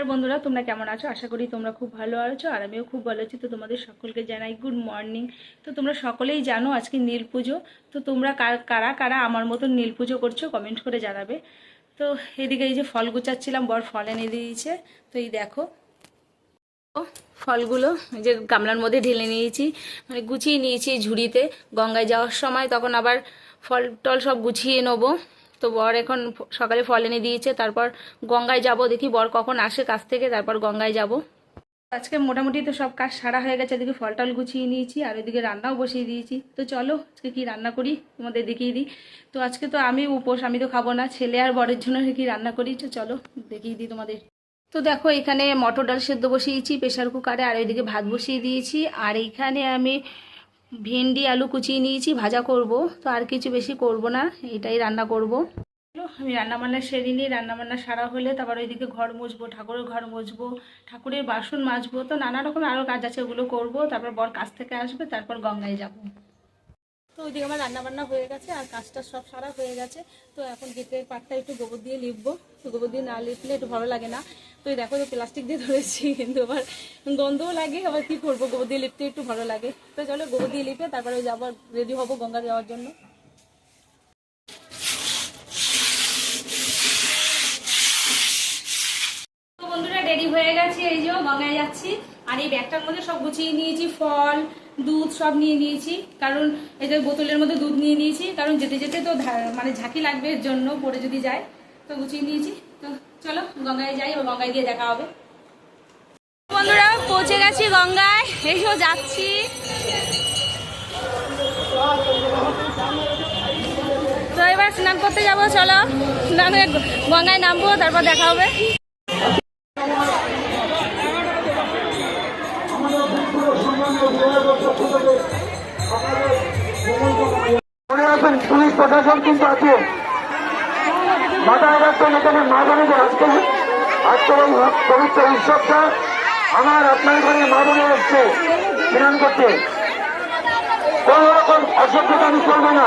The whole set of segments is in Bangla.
নমস্কার বন্ধুরা, তোমরা কেমন আছো? আশা করি তোমরা খুব ভালো আছো, আর আমিও খুব ভালো আছি। তো তোমাদের সকলকে জানাই গুড মর্নিং তো তোমরা সকলেই জানো আজকে নীল পুজো। তো তোমরা কারা কারা আমার মতন নীল পুজো করছ কমেন্ট করে জানাবে। তো এদিকে এই যে ফল গুচাচ্ছিলাম বর ফল এনে দিয়েছে। তো এই দেখো, ফলগুলো এই যে গামলার মধ্যে ঢেলে নিয়েছি মানে গুছিয়ে নিয়েছি ঝুড়িতে। গঙ্গায় যাওয়ার সময় তখন আবার ফল টল সব গুছিয়ে নেব। তো বর এখন সকালে ফল এনে দিয়েছে, তারপর গঙ্গায় যাব। দেখি বর কখন আসে কাছ থেকে, তারপর গঙ্গায় যাব। আজকে মোটামুটি তো সব কাজ সারা হয়ে গেছে, এদিকে ফল টল গুছিয়ে নিয়েছি, আর এদিকে রান্নাও বসিয়ে দিয়েছি। তো চলো, আজকে কি রান্না করি, তোমাদের দেখিয়ে দিই। তো আজকে তো আমি উপোস, আমি তো খাব না, ছেলে আর বরের জন্য কি রান্না করি, তো চলো দেখিয়ে দিই তোমাদের। তো দেখো, এখানে মটর ডাল সেদ্ধ বসিয়েছি প্রেশার কুকারে, আর ওইদিকে ভাত বসিয়ে দিয়েছি। আর এইখানে আমি ভেন্ডি, আলু কুচিয়ে নিয়েছি, ভাজা করব। তো আর কিছু বেশি করব না, এটাই রান্না করব। আমি রান্নাবান্না সেরে নিই, রান্নাবান্না সারা হলে তারপর ওইদিকে ঘর মুছবো, ঠাকুরের ঘর মুছবো, ঠাকুরের বাসন মাজবো। তো নানা রকম আরও কাজ আছে, ওগুলো করব, তারপর বর কাছ থেকে আসবে, তারপর গঙ্গায় যাব। তো ওইদিকে আমার রান্নাবান্না হয়ে গেছে আর কাজটা সব সারা হয়ে গেছে। তো এখন গেটের পাটটা একটু গোবর দিয়ে লিপবো। তো গোবর দিয়ে না লিপলে একটু ভালো লাগে না। তো দেখো তো প্লাস্টিক দিয়ে ধরেছি, কিন্তু আবার গন্ধও লাগে। আবার কি করব? গোবর দিয়ে লিপতে একটু ভালো লাগে। তো চলো গোবর দিয়ে লিপে তারপরে যাব রেডি হব গঙ্গা যাওয়ার জন্য তো বন্ধুরা রেডি হয়ে গেছে এই যে গঙ্গায় যাচ্ছি। আর এই ব্যাগটার মধ্যে সব গুছিয়ে নিয়েছি, ফল, দুধ সব নিয়ে নিয়েছি। কারণ এই যে বোতলের মধ্যে দুধ নিয়ে নিয়েছি, কারণ যেতে যেতে তো মানে ঝাঁকি লাগবে এর জন্য পরে যদি যায়, তো গুছিয়ে নিয়েছি। তো চলো, গঙ্গায় যাই ও গঙ্গায় গিয়ে দেখা হবে। বন্ধুরা, পৌঁছে গেছি গঙ্গায়। এইসব যাচ্ছি। তো এবার স্নান করতে যাব, চলো। স্নানে গঙ্গায় নামবো, তারপর দেখা হবে। মনে রাখবেন, পুলিশ প্রশাসন কিন্তু আছে। মাথায় রাখবেন এখানে মা বোনেদের আজকে আজকের এই পবিত্র উৎসবটা আমার আপনার ঘরে মা বোনে আসছে স্নান করতে। কোন রকম অসভ্যতামি করব না।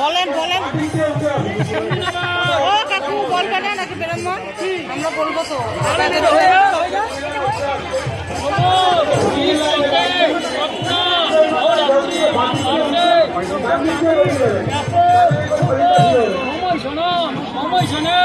বলেন বলেন। ও কাকু বলবে না নাকি বেরোন আমরা বলব তো। অময় শোনো অময় শোনে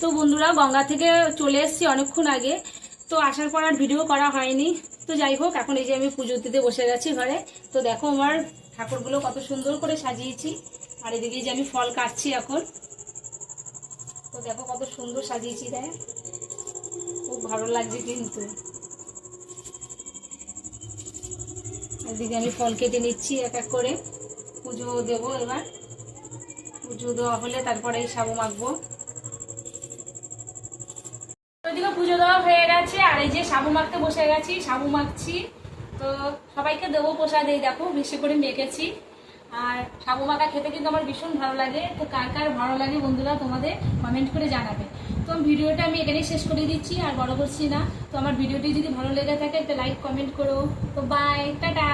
তো বন্ধুরা, গঙ্গা থেকে চলে এসেছি অনেকক্ষণ আগে। তো আসার পর আর ভিডিও করা হয়নি। তো যাই হোক, এখন এই যে আমি পুজো দিতে বসে গেছি ঘরে। তো দেখো আমার ঠাকুরগুলো কত সুন্দর করে সাজিয়েছি। আর এদিকে যে আমি ফল কাটছি এখন। তো দেখো কত সুন্দর সাজিয়েছি, দেখ। খুব ভালো লাগছে কিন্তু। এদিকে আমি ফল কেটে নিচ্ছি এক এক করে। পুজো দেবো এবার। পুজো দেওয়া হলে তারপরে এই সাবু মাখবো পুজো দেওয়া হয়ে গেছে, আর এই যে সাবু মাখতে বসে গেছি সাবু মাখছি। তো সবাইকে দেবো প্রসাদ, এই দেখো, বেশি করে মেখেছি। আর সাবু মাখা খেতে কিন্তু আমার ভীষণ ভালো লাগে। তো কার কার ভালো লাগে বন্ধুরা তোমাদের কমেন্ট করে জানাবে। তো ভিডিওটা আমি এখানেই শেষ করে দিচ্ছি, আর বড় করছি না। তো আমার ভিডিওটি যদি ভালো লেগে থাকে, একটা লাইক কমেন্ট করো। তো বাই টাটা!